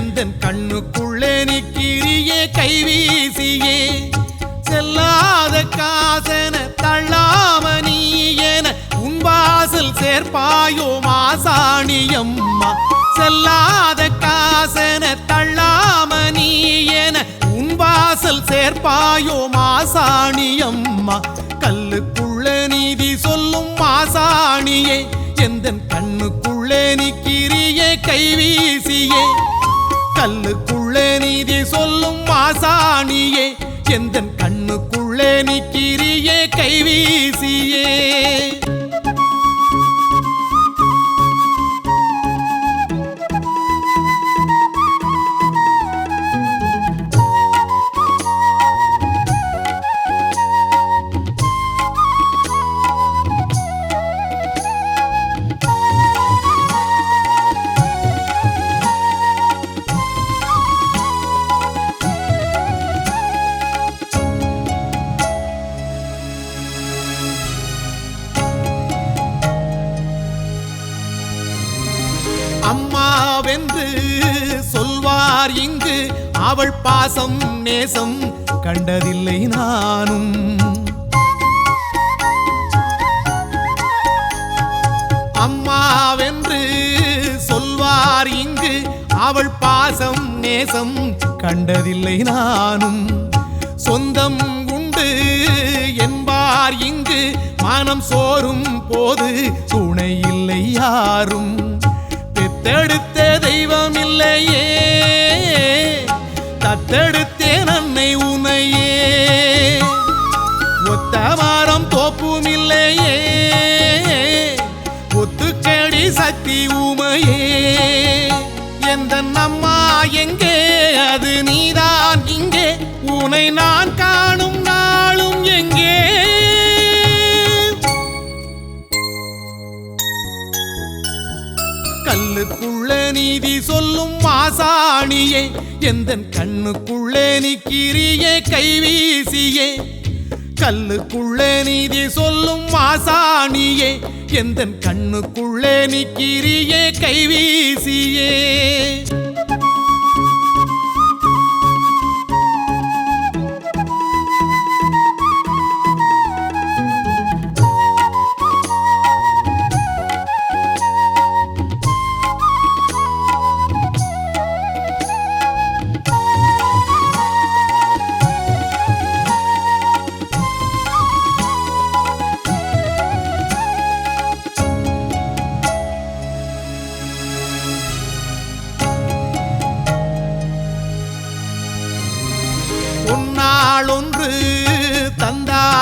மாசாணியே எந்தன் கண்ணுக்குள்ளே நிக்கிரியே கைவீசியே செல்லாத காசன தள்ளாம நீ என உன் வாசல் சேர்ப்பாயோ மாசாணியம்மா. செல்லாத காசன தள்ளாம நீ என உன் வாசல் சேர்ப்பாயோ மாசாணியம்மா. கல்லுக்குள்ள நீதி சொல்லும் மாசாணியே. எந்தன் கண்ணுக்குள்ளே நிக்கிரியே கைவீசியே கல்லுக்குள்ளே நீதி சொல்லும் மாசாணியே எந்தன் கண்ணுக்குள்ளே நிக்கிரியே கைவீசி அவள் பாசம் நேசம் கண்டதில்லை நானும். சொந்தம் உண்டு என்பார் இங்கு மானம் சோறும் போது துணை இல்லை யாரும். பெத்தெடுத்த தெய்வம் இல்லையே தத்தெடுத்தேன் அன்னை உனையே கல்லுக்குள்ள நீதி சொல்லும் மாசாணியே எந்த கண்ணுக்குள்ளே நீ கிரியே கைவீசியே கல்லுக்குள்ளே நீதி சொல்லும் மாசாணியே எந்த கண்ணுக்குள்ளே நீ கிரியே கைவீசியே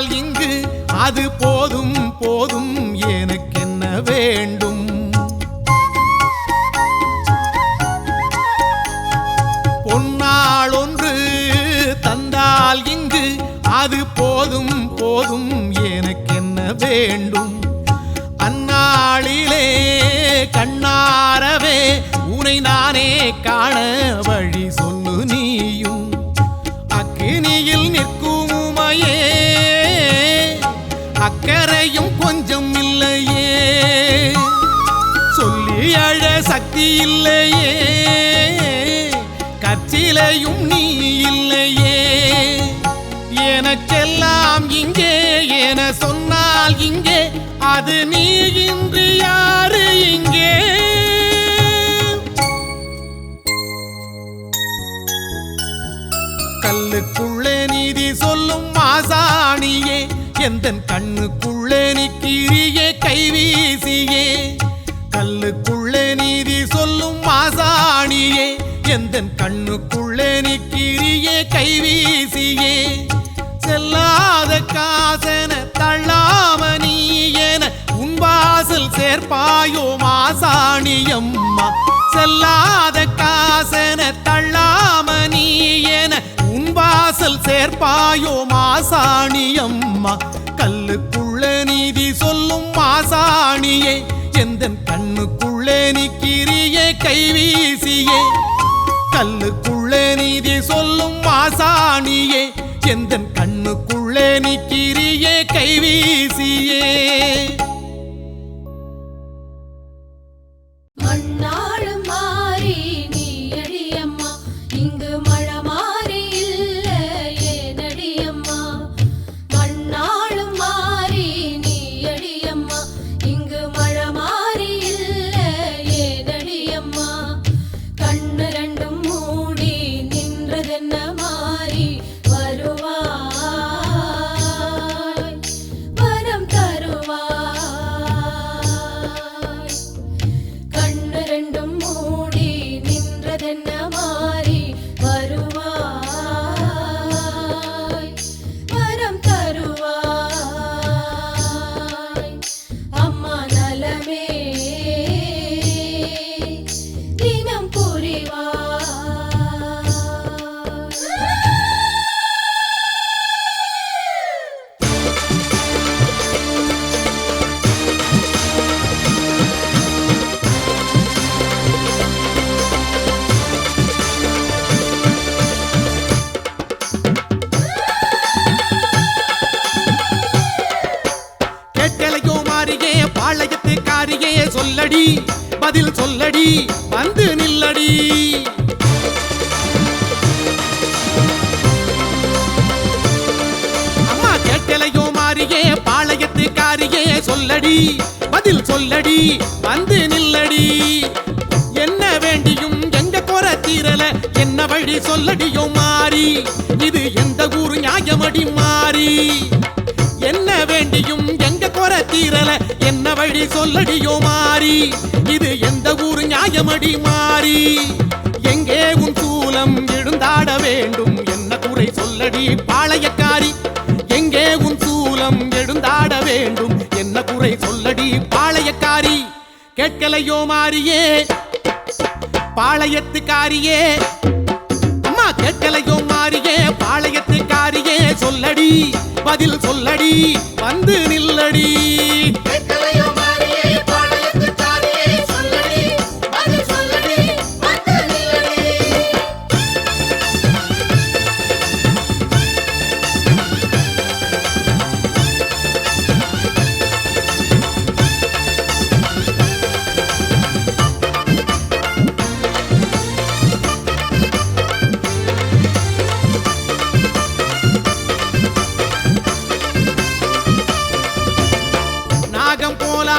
தந்தால் இங்கு அது போதும் போதும். எனக்கென்ன வேண்டும்? பொன்னால் ஒன்று தந்தால் இங்கு அது போதும் போதும். எனக்கென்ன வேண்டும்? அந்நாளிலே கண்ணாரவே உனை நானே காண வழி சொல்லு அக்கறையும் கொஞ்சம் இல்லையே சொல்லி அழ சக்தி இல்லையே. கச்சிலையும் நீ இல்லையே. எனக்கெல்லாம் இங்கே என சொன்னால் இங்கே அது நீ இன்று யாரு இங்கே? கல்லுக்குள்ளே நீதி சொல்லும் மாசாணியே எந்தன் கண்ணுக்குள்ளே நிக்கிரியே கைவீசியே கல்லுக்குள்ளே நீதி சொல்லும் மாசாணியே. எந்த கண்ணுக்குள்ளே நிக்கிரியே கைவீசியே செல்லாத காசன தள்ளாம நீ என உன் வாசல் சேர்ப்பாயோ மாசாணியம்மா. செல்லாத காசன தள்ளாம நீ என உன் வாசல் சேர்ப்பாயோ மாசாணியம்மா. கல்லுக்குள்ள சொல்லும் மாசாணியே எந்தன் கண்ணுக்குள்ளே நிக்கிறியே கைவீசியே. கல்லுக்குள்ளே நீதி சொல்லும் மாசாணியே எந்தன் கண்ணுக்குள்ளே நிக்கிறியே கைவீசியே. சொல்லடி பதில் சொல்லடி வந்து நில்லடி. அம்மா கேட்டலையோ மாறியே பாளையத்து காரியே சொல்லடி பதில் சொல்லடி வந்து நில்லடி. என்ன வேண்டியும் எங்க போற தீரல என்ன வழி சொல்லடியோ மாறி இது எந்த ஊர் நியாயமடி மாறி. என்ன வேண்டியும் எங்க தீரல என்ன வழி சொல்லடியோ மாறி. இது எந்த ஊரு நியாயமடி மாறி. எங்கே உன் சூலம் எழுந்தாட வேண்டும் என்ன குறை சொல்லடி பாளையக்காரி. எங்கே உன் சூலம் எழுந்தாட வேண்டும் என்ன குறை சொல்லடி பாளையக்காரி. கேட்கலையோ மாறியே பாளையத்துக்காரியே. அம்மா கேட்கலையோ மாறியே பாளையத்துக்காரியே சொல்லடி பதில் சொல்லடி வந்து நில்லடி. கேட்கலையோ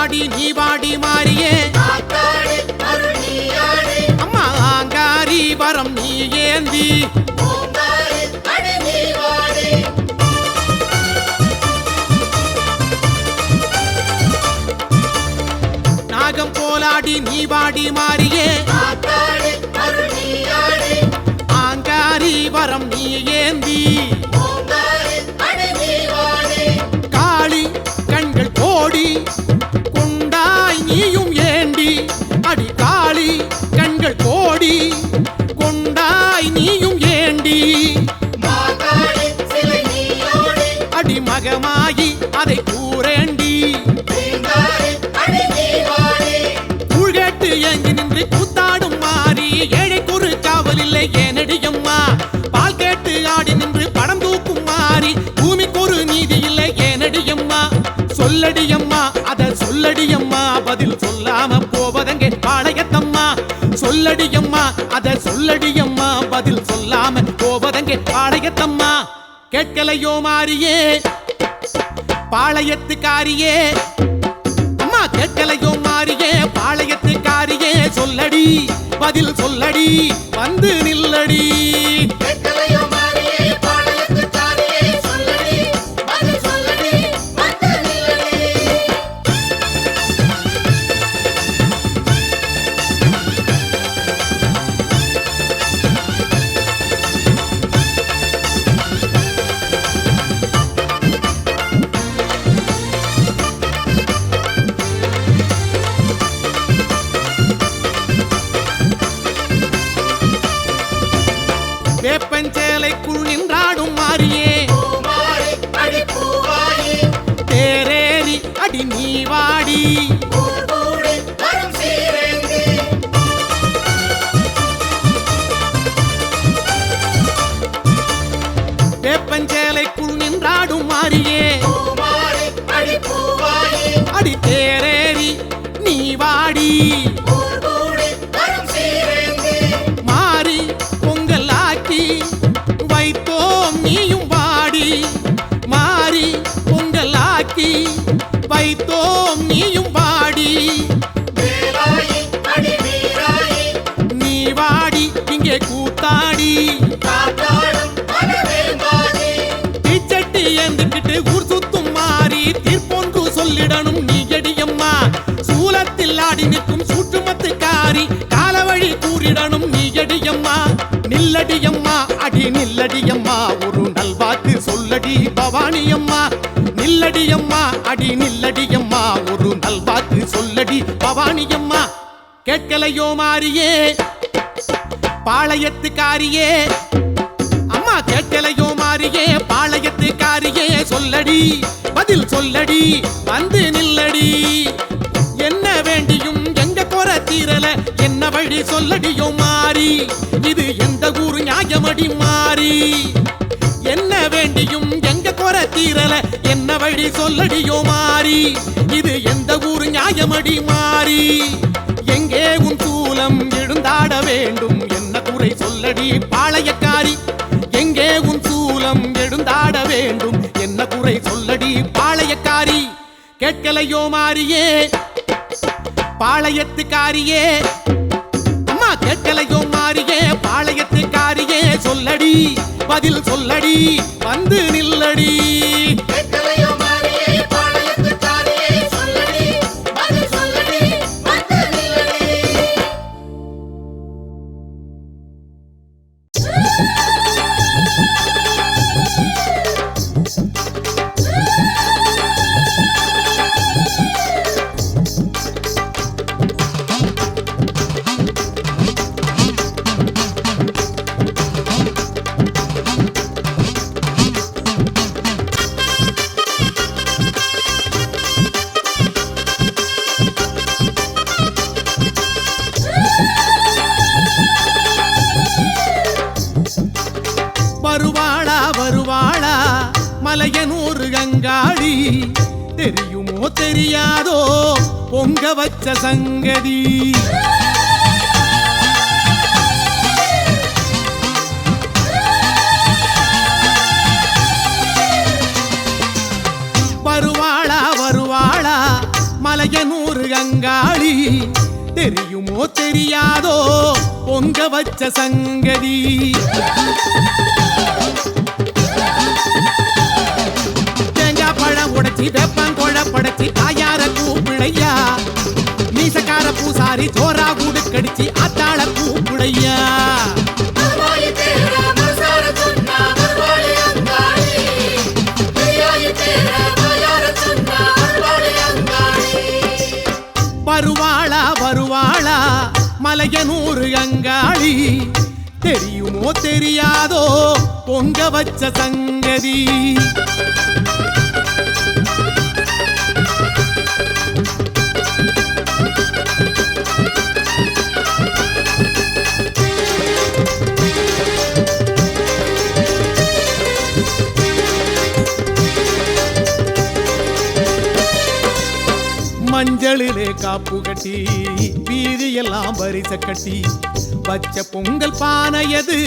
போலாடி நீ வாடி மாறியே அம்மா ஆங்காரி வரம் நீ ஏந்தி. நாகம் போலாடி நீ வாடி மாறியே. ஆங்காரி வரம் நீ ஆடி மகமாகி அதை கூறேண்டி. கூழ்கேட்டு அடி ஏங்கி நின்று கூத்தாடும் மாறி ஏழை குறு காவல் இல்லை ஏனடியம்மா பால் கேட்டு ஆடி நின்று படம் தூக்கும் மாறி பூமிக்கொரு நீதி இல்லை ஏனடியம்மா சொல்லடியம்மா அத சொல்லடியம்மா பதில் சொல்லாம போவதங்க பாளையத்தம்மா. சொல்லடியம்மா அத சொல்லடியம்மா பதில் சொல்லாம போவதங்க பாளையத்தம்மா. கேட்கலையோ மாறியே பாளையத்துக்காரியே. அம்மா கேட்கலையோ மாறியே பாளையத்துக்காரியே. சொல்லடி பதில் சொல்லடி வந்து நில்லடி. கேட்கலை. கேட்கலையோ மாறியே பாளையத்துக்காரியே? அம்மா கேட்கலையோ மாறியே பாளையத்துக்காரியே சொல்லடி. பதில் சொல்லடி. வந்து நில்லடி. என்ன வேண்டியும் எங்க குற தீரல? என்ன வழி சொல்லடியோ மாறி. இது எந்த ஊர் நியாயமடி மாறி. என்ன வேண்டியும் எங்க குற தீரல? என்ன வழி சொல்லடியோ மாறி. இது எந்த ஊர் நியாயமடி மாறி. எங்கே உன் சூலம் எழுந்தாட வேண்டும்? என்ன குறை சொல்லடி பாளையக்காரி? எங்கே உன் சூலம் எழுந்தாட வேண்டும்? என்ன குறை சொல்லடி பாளையக்காரி? கேட்கலையோ மாறியே பாளையத்துக்காரியே? அம்மா கேட்கலையோ மாறியே பாளையத்துக்காரியே சொல்லடி பதில் சொல்லடி வந்து நில்லடி. மலையனூர் தெரியுமோ தெரியாதோ பொங்க வச்ச சங்கதி. வருவாளா வருவாளா மலையனூர் கங்காளி தெரியுமோ தெரியாதோ பொங்க வச்ச சங்கதி. படைச்சி பழம் உடைச்சி வெப்பம் கொழ படைச்சி தாயார கூப்பிழையா மீசக்கார பூசாரி சோரா கூடு கடிச்சு ஆத்தாள கூப்பிழையா வருவாயி வருவாளா வருவாளா மலையனூர் அங்காளி. தெரியுமோ தெரியாதோ பொங்க வச்ச சங்கதி. மஞ்சளிலே காப்பு கட்டி வீதியெல்லாம் வரிச கட்டி பச்சை பொங்கல் பானையது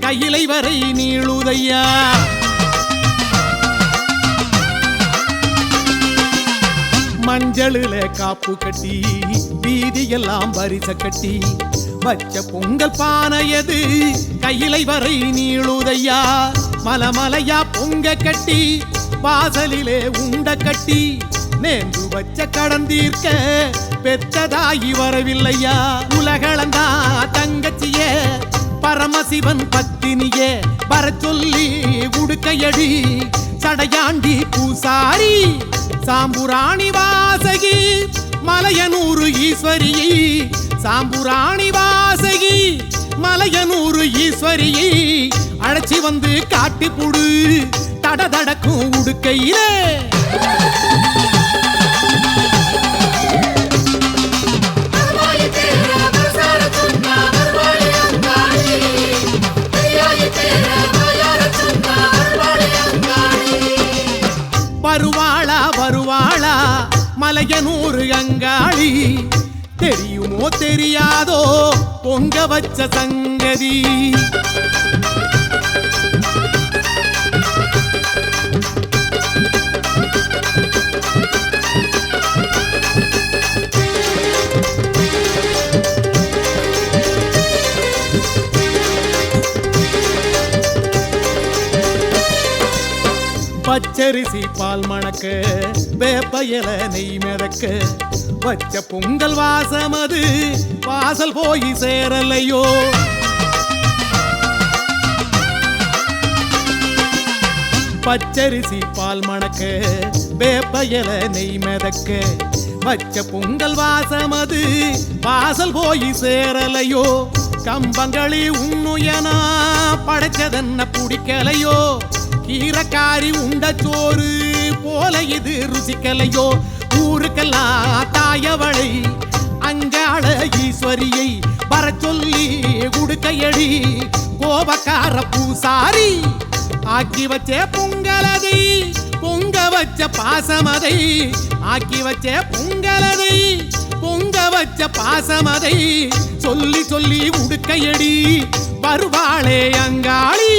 கையிலை வரை நீளுதையா? மஞ்சளில காப்பு கட்டி வீதியெல்லாம் வரிச கட்டி பச்ச பொங்கல் பானையது கையிலை வரை நீளுதையா? மலமலையா பொங்க கட்டி வாசலிலே உண்ட கட்டி நேர்ந்து வச்ச கடன் தீர்க்க பெற்றதாகி வரவில்லையா? உலகளந்தா தங்கச்சியே பரமசிவன் பத்தினியே வர சொல்லி உடுக்கையடி சடையாண்டி பூசாரி சாம்புராணி வாசகி மலையனூறு ஈஸ்வரி சாம்புராணி வாசகி மலையனூறு ஈஸ்வரி அழைச்சி வந்து காட்டி புடு தட தடக்கும் உடுக்கையிலே. தெரியாதோ பொங்க வச்ச சங்கதி. பச்சரிசி பால் மணக்க வேப்பையல நெய் மிதக்க வச்ச பொங்கல் வாசம் அது. வாசல் போய் சேரலையோ? பச்சரிசி பால் மணக்க வேப்பயல நெய் மிதக்க. வச்ச பொங்கல் வாசம் அது. வாசல் போய் சேரலையோ? கம்பங்களி உண்ணுயனா? படைச்சதென்ன பிடிக்கலையோ? கீரக்காரி உண்ட சோறு போல இது ருசிக்கலையோ? ஊருக்கெல்லாம் தாயவளை அங்காள ஈஸ்வரியை வர சொல்லி குடுக்கையடி கோபக்கார பூசாரி ஆக்கி வச்ச பொங்கலதை பொங்க வச்ச பாசமதை ஆக்கி வச்ச பொங்கலதை பொங்க வச்ச பாசமதை சொல்லி சொல்லி உடுக்கையடி வருவாளே அங்காளி.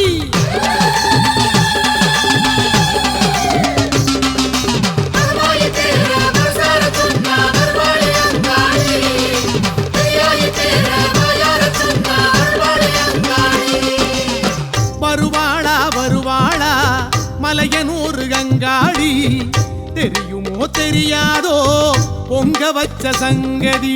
தெரியாதோ பொங்க வச்ச சங்கதி.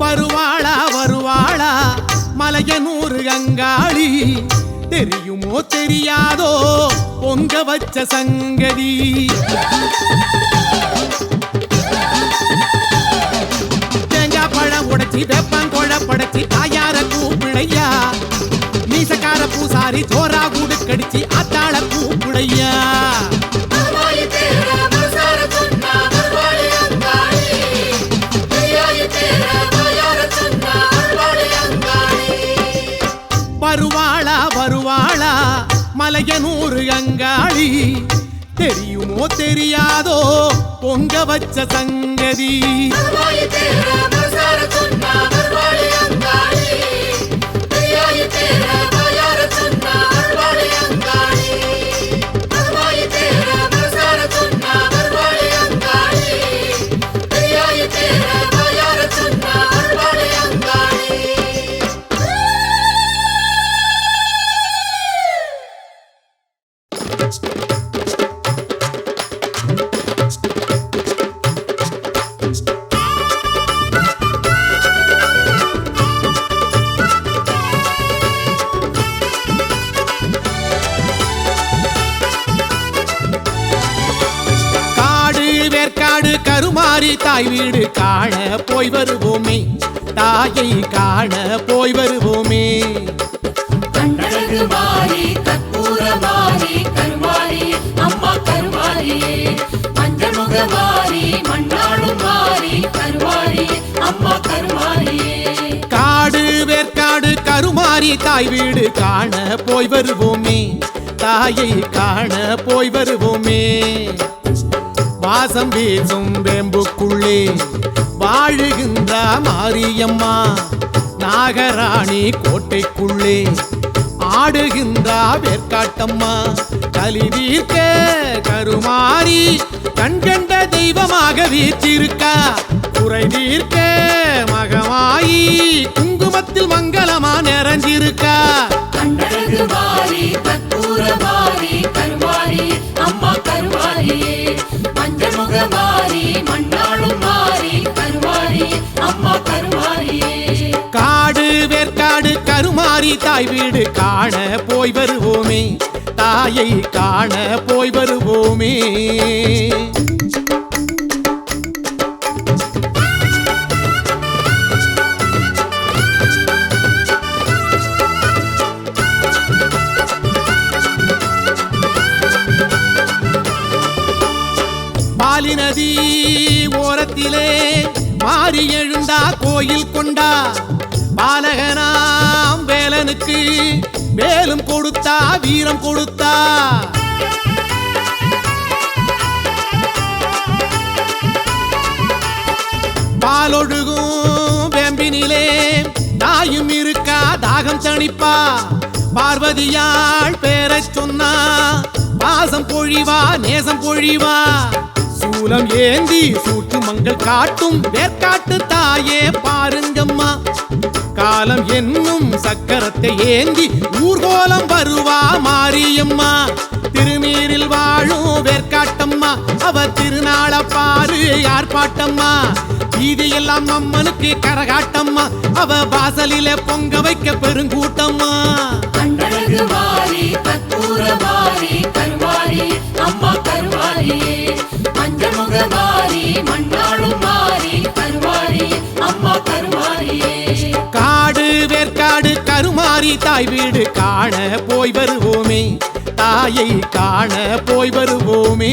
வருவாளா வருவாளா மலையனூறு கங்காளி தெரியுமோ தெரியாதோ பொங்க வச்ச சங்கதி. படைச்சி உடைச்சி கொழ படைச்சி தாயார கூப்பிடையா மீசக்கார பூசாரி சோரா கூடு கடிச்சு ஆத்தாள கூப்பிடையா வருவாய் வருவாளா வருவாளா மலையனூறு அங்காளி. தெரியுமோ தெரியாதோ பொங்க வச்ச சங்கதி. தாயை காண போய் வருவோமே. கண்ணழகு மாறி கற்பூர மாறி கருமாறி அம்மா கருமாரியே மஞ்சள் முக மாறி மண்ணாடும் மாறி கருமாரி அம்மா கருமாரியே காடு வேர்க்காடு கருமாறி தாய் வீடு காண போய் வருவோமே. தாயை காண போய் வருவோமே. வாசம் வீசும் வேம்புக்குள்ளே வாழுகின்ற மாரியம்மா. நாகராணி கோட்டைக்குள்ளே ஆடுகின்ற வேர்க்காட்டம்மா. கலி வீர்க்க கருமாறி கண்கண்ட தெய்வமாக வீற்றிருக்கா. குறை வீர்க்க மகமாயி காடு வேற்காடு கருமாறி தாய் வீடு காண போய் வருவோமே. தாயை காண போய் வருவோமே. பாலி நதி ஓரத்திலே மாறி எழுந்தா கோயில் கொண்டா. பாலகனாம் வேலனுக்கு வேலும் கொடுத்தா வீரம் கொடுத்தா. பாலொழுகும் வேம்பினிலே தாயும் இருக்கா தாகம் தணிப்பா. பார்வதியாள் பேரை சொன்னா பாசம் பொழிவா நேசம் பொழிவா. சூலம் ஏந்தி சூட்டு மங்கள் காட்டும் வேர்க்காட்டு தாயே பாருங்கம்மா. காலம் என்னும் சக்கரத்தை ஏந்தி ஊர்கோலம் வருவா மாரியம்மா. திருநீரில் வாழும் வேர்க்காட்டம்மா அவ திருநாள பாரு யார் பாட்டம்மா வீதியெல்லாம் அம்மனுக்கு கரகாட்டம்மா. அவ வாசலில பொங்க வைக்க பெருங்கூட்டம்மா. கண்டழகு வாரி கற்பூர வாரி கருவாரி அம்மா கருமாறி தாய் வீடு காண போய் வருவோமே. தாயை காண போய் வருவோமே.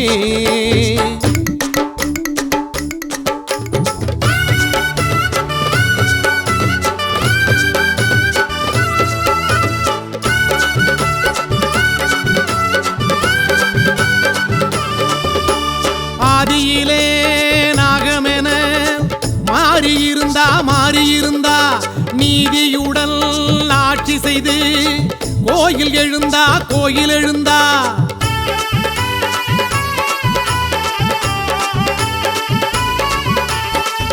கோயில் எழுந்தா கோயில் எழுந்தா.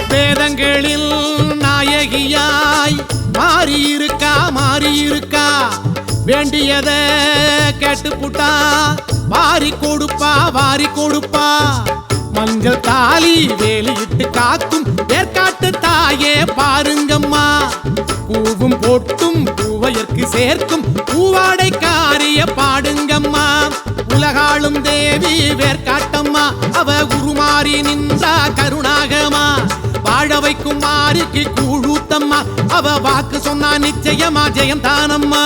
வேதங்களில் நாயகியாய் மாறியிருக்கா மாறியிருக்கா. வேண்டியத கேட்டுப்புட்டா வாரி கொடுப்பா வாரி கொடுப்பா. மஞ்சள் தாலி வேலியிட்டு காக்கும் ஏற்காட்டு தாயே பாருங்கம்மா. பூவும் பொட்டும் பூவையர்க்கு சேர்க்கும் பூவாடை காரிய பாடுங்கம்மா. உலகாளும் தேவி வேர்காட்டம்மா. அவ உருமாறி நின்றா கருணாகமா. வாழ வைக்கும் மாறிக்கு கூழூத்தம்மா. அவ வாக்கு சொன்னா நிச்சயமா ஜெயம் தானம்மா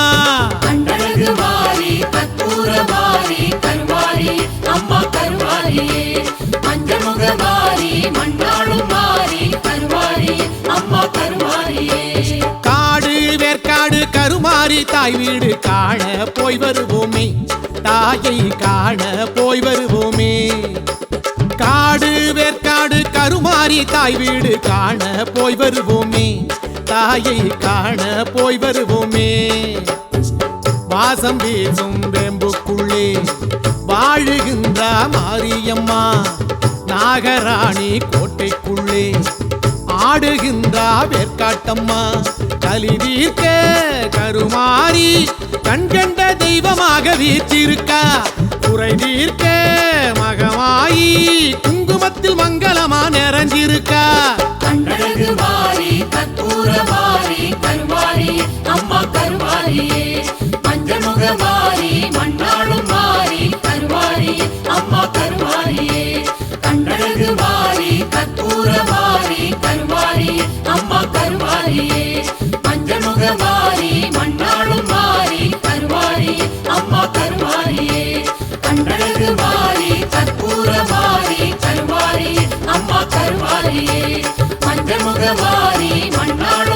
மாறி தாய் வீடு காண போய் வருவோமே. தாயை காண போய் வருவோமே. காடு வேர்க்காடு கருமாறி தாய் வீடு காண போய் வருவோமே. தாயை காண போய் வருவோமே. வாசம் வீசும் வேம்புக்குள்ளே வாழுகின்ற மாரியம்மா. நாகராணி கோட்டைக்குள்ளே ஆடுகின்ற வேர்க்காட்டம்மா கலி தீர்க்க கருமாறி கண்கண்ட தெய்வமாக வீச்சிருக்கா குறை தீர்க்க மகமாயி குங்குமத்தில் மங்களமா நிறைஞ்சிருக்கா. அம்மா மண்ணாளும் அம்மா கற்பூர அம்மா கருவாரியே மஞ்சமுக வாரி மண்ணாளும் வாரி கருவாரி அம்மா கருவாரியே கண்டழகு வாரி கற்பூர வாரி கருவாரி அம்மா கருவாரியே மண்ணாளும்